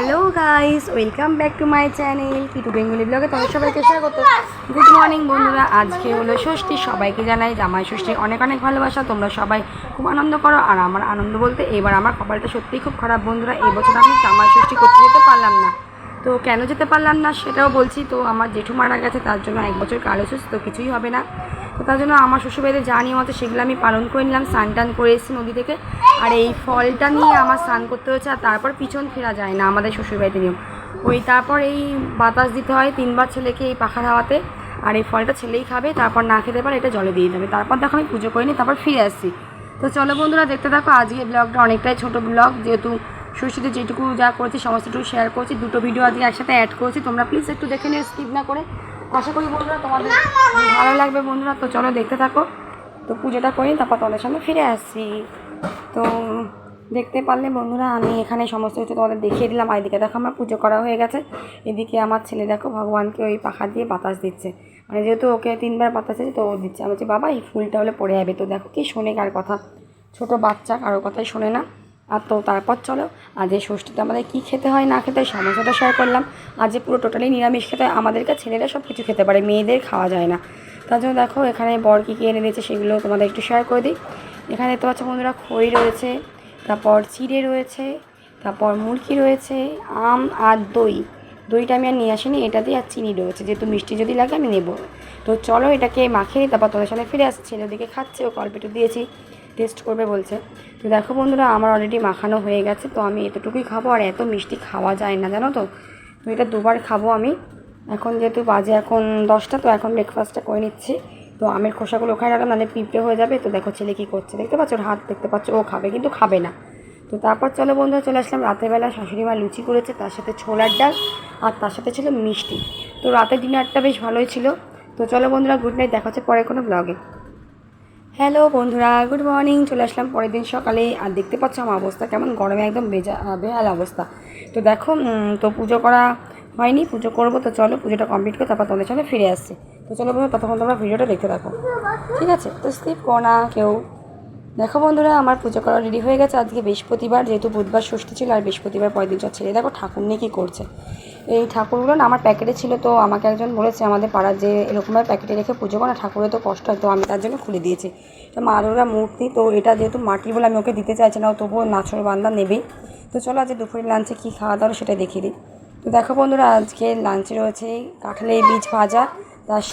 Hello guys welcome back to my channel Kitu Bengali ব্লগে সবাই সবাইকে স্বাগত। গুড মর্নিং বন্ধুরা। আজকে হলো ষষ্ঠী। সবাইকে জানাই, জামাই ষষ্ঠী অনেক অনেক ভালোবাসা। তোমরা সবাই খুব আনন্দ করো। আর আমার আনন্দ বলতে, এবার আমার কপালটা সত্যিই খুব খারাপ, বন্ধুরা। এবছর আমি জামাই ষষ্ঠী করতে যেতে পারলাম না। তো কেন যেতে পারলাম না সেটাও বলছি, তো আমার জেঠু মারা গেছে, তার জন্য এক বছর কাল তো কিছুই হবে না। তো তার জন্য আমার শ্বশুরবাড়িতে যা নিয়ম আছে সেগুলো আমি পালন করে নিলাম, স্নান টান করে এসেছি নদী থেকে। আর এই ফলটা নিয়ে আমার স্নান করতে হচ্ছে আর তারপর পিছন ফেরা যায় না আমাদের শ্বশুরবাড়িতে নিয়ম। ওই তারপর এই বাতাস দিতে হয় তিনবার ছেলেকে এই পাখার হাওয়াতে, আর এই ফলটা ছেলেই খাবে, তারপর না খেতে পারে এটা জলে দিয়ে দেবে। তারপর দেখো আমি পুজো করে নিই তারপর ফিরে আসছি। তো চলো বন্ধুরা দেখতে থাকো আজকে ব্লগটা অনেকটাই ছোট ব্লগ, যেহেতু ষষ্ঠীতে যেটুকু যা করেছি, সমস্তটুকু শেয়ার করছি, দুটো ভিডিও আজকে একসাথে অ্যাড করেছি। তোমরা প্লিজ একটু দেখে নিও স্কিপ না করে। আশা করি বন্ধুরা তোমাদের ভালো লাগবে বন্ধুরা। তো চলো দেখতে থাকো। তো পুজোটা করি, তারপর তোমাদের সামনে ফিরে আসছি তো দেখতে পারলে বন্ধুরা, আমি এখানে সমস্ত কিছু তোমাদের দেখিয়ে দিলাম। আর এদিকে দেখো আমার পুজো করা হয়ে গেছে। এদিকে আমার ছেলে দেখো, ভগবানকে ওই পাখা দিয়ে বাতাস দিচ্ছে। মানে যেহেতু ওকে তিনবার বাতাস দিচ্ছে, তো ও দিচ্ছে। আমি বলছি, বাবা, এই ফুলটা হলে পড়ে যাবে। তো দেখো, কি শোনে কার কথা? ছোট বাচ্চা কারও কথাই শোনে না। আর তো তারপর চলো, আজ এই ষষ্ঠীতে আমাদের কী খেতে হয় না খেতে হয় সমস্যাটা শেয়ার করলাম। আজ যে পুরো টোটালি নিরামিষ খেতে হয়। আমাদেরকে ছেলেরা সব কিছু খেতে পারে, মেয়েদের খাওয়া যায় না। তার জন্য দেখো, এখানে বর কী কী এনে দিয়েছে সেগুলো তোমাদের একটু শেয়ার করে দিই। এখানে দেখতে পাচ্ছ বন্ধুরা, খই রয়েছে, তারপর চিড়ে রয়েছে, তারপর মুরগি রয়েছে, আম আর দই। দইটা আমি আর নিয়ে আসিনি দিয়ে আর চিনি রয়েছে। যেহেতু মিষ্টি যদি লাগে আমি নেব। তো চলো এটাকে মাখিয়ে তারপর তোমাদের সামনে ফিরে আসছে। ছেলে ওদিকে খাচ্ছে ও কলপেটু দিয়েছি। টেস্ট করবে বলছে। তো দেখো বন্ধুরা, আমার অলরেডি মাখানো হয়ে গেছে, তো আমি এতটুকুই খাব আর এত মিষ্টি খাওয়া যায় না, জানো তো? এটা দুবার খাব আমি। এখন যেহেতু বাজে এখন দশটা, তো এখন ব্রেকফাস্টটা করে নিচ্ছি। তো আমের খোসাগুলো ওখানে রাখলাম, নাহলে পিঁপড়ে হয়ে যাবে। তো দেখো ছেলে কী করছে, দেখতে পাচ্ছ? ওর হাত দেখতে পাচ্ছ, ও খাবে কিন্তু খাবে না। তো তারপর চলো বন্ধুরা, চলে আসলাম। রাতেরবেলা শাশুড়ি মা লুচি করেছে, তার সাথে ছোলার ডাল, আর তার সাথে ছিল মিষ্টি। তো রাতের ডিনারটা বেশ ভালোই ছিল। তো চলো বন্ধুরা গুড নাইট দেখা হচ্ছে পরে কোনো ব্লগে হ্যালো বন্ধুরা, গুড মর্নিং। চলে আসলাম পরের দিন সকালে। আর দেখতে পাচ্ছ আমার অবস্থা কেমন? গরমে একদম বেজা বেহাল অবস্থা। তো দেখো তো পুজো করা হয়নি, পুজো করব। তো চলো, পুজোটা কমপ্লিট করে তারপর তোমাদের সামনে ফিরে আসছি। তো চলো বন্ধু ততক্ষণ তোমরা ভিডিওটা দেখতে থাকো। ঠিক আছে? তো স্কিপ করো না কেউ। দেখো বন্ধুরা, আমার পুজো করা রেডি হয়ে গেছে। আজকে বৃহস্পতিবার, যেহেতু বুধবার ষষ্ঠী ছিল, আর বৃহস্পতিবার পরের দিন ছেলে দেখো ঠাকুর নিয়ে কী করছে। এই ঠাকুরগুলো না আমার প্যাকেটে ছিল তো আমাকে একজন বলেছে আমাদের পাড়ার যে এরকমভাবে প্যাকেটে রেখে পুজো করা ঠাকুরের তো কষ্ট হয় তো আমি তার জন্য খুলে দিয়েছি। তো মা দুর্গা মূর্তি তো এটা যেহেতু মাটি বলে আমি ওকে দিতে চাইছি না তবুও নাচর বান্ধা নেবেই তো চলো আজকে দুপুরের লাঞ্চে কী খাওয়া দাওয়া সেটা দেখিয়ে দিই। তো দেখো বন্ধুরা, আজকে লাঞ্চে রয়েছে কাঁঠালের বীজ ভাজা, তার